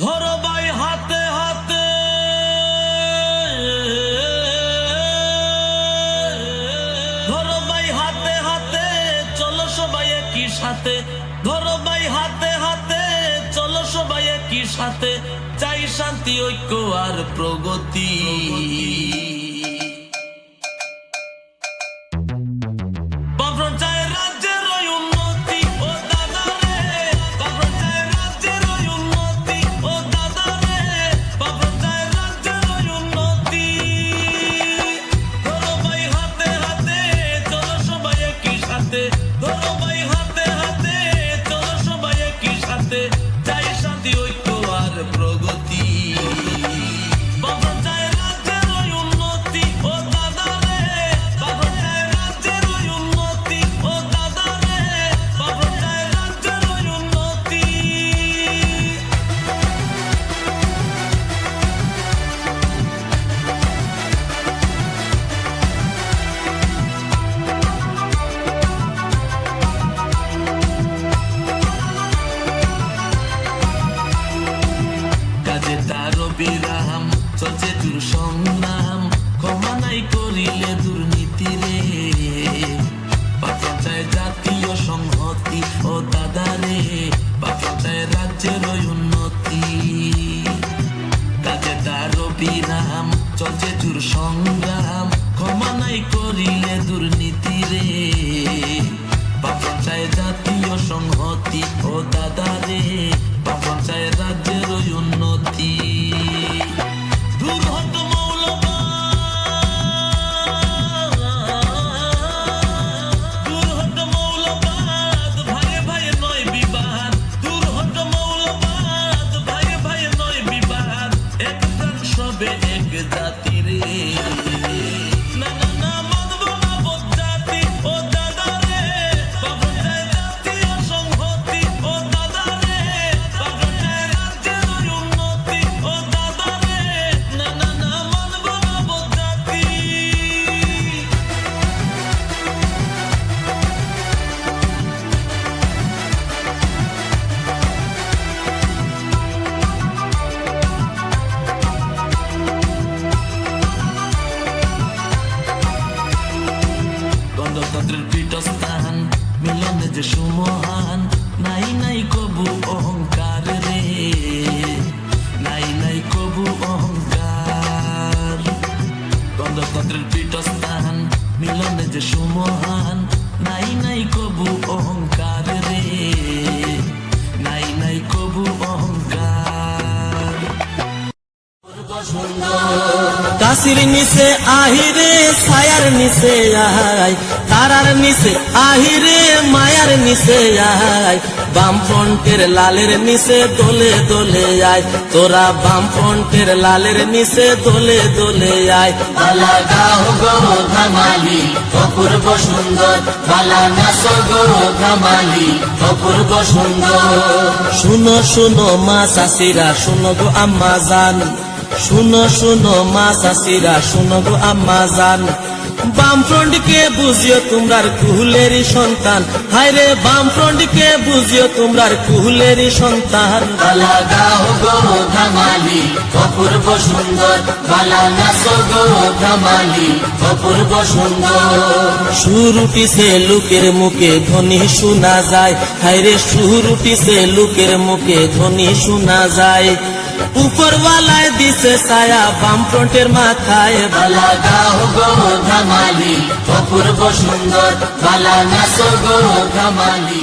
ধরো হাতে হাতে। ধরো ভাই হাতে হাতে, চলো সবাই একই সাথে। ধরো ভাই হাতে হাতে, চলো সবাই একই সাথে। চাই শান্তি, ঐক্য আর প্রগতি। সংগ্রাম, ক্ষমা নাই করিলে দুর্নীতি রে। পাত্র চায় জাতীয় সংহতি ও দাদা রে। পাত্র চায় রাজ্যের উন্নতি। কাজে তারও বিরাম চলছে তোর সংগ্রাম। ক্ষমা নাই করিলে দুর্নীতি রে। পাপন চায় জাতীয় সংহতি ও দাদা রে। পাপন চায় গণতন্ত্রের পীঠস্থান, মিলনে যে সুমহান, নাই নাই কবু অহংকার রে। নাই নাই কবু অহংকার। গণতন্ত্রের পীঠস্থান, মিলনে যে সুমহান, নাই নাই কবু অহংকার রে। নাই নাই কবু অহংকার। কাশির নিচে আহিরে, ছায়ার নিচে আয়। তারার নিচে আহিরে, মায়ার নিচে আয়। বাম ফ্রন্টের লালের নিচে দোলে দোলে আয়। তোরা বাম ফ্রন্টের লালের নিচে দোলে দোলে আয়। বালা গাও গো ধামালি, অপূর্ব সুন্দর। বালা নাচ গো ধামালি, অপূর্ব সুন্দর। শুনো শুনো মা চাষিরা শুনো গো আম্মা জান। শুনো শুনো মা চাষিরা শুনো গো আম্মা জান। বাম ফ্রন্টকে বুঝিও তোমরার কুহুলেরই সন্তান। হায়রে বাম ফ্রন্টকে বুঝিও তোমরার কুহুলেরই সন্তান। বালা গাও গো ধামালি অপূর্ব সুন্দর। বালা নাচ গো ধামালি অপূর্ব সুন্দর। সুর উঠিছে লোকের মুখে ধ্বনি শোনা যায়। হায়রে সুর উঠিছে লোকের মুখে ধ্বনি শোনা যায়। উপরওয়ালায় দিছে ছায়া বাম ফ্রন্টের মাথায় বালা। গাও গো ধামালি, অপূর্ব সুন্দর বালা নাচ গো ধামালি।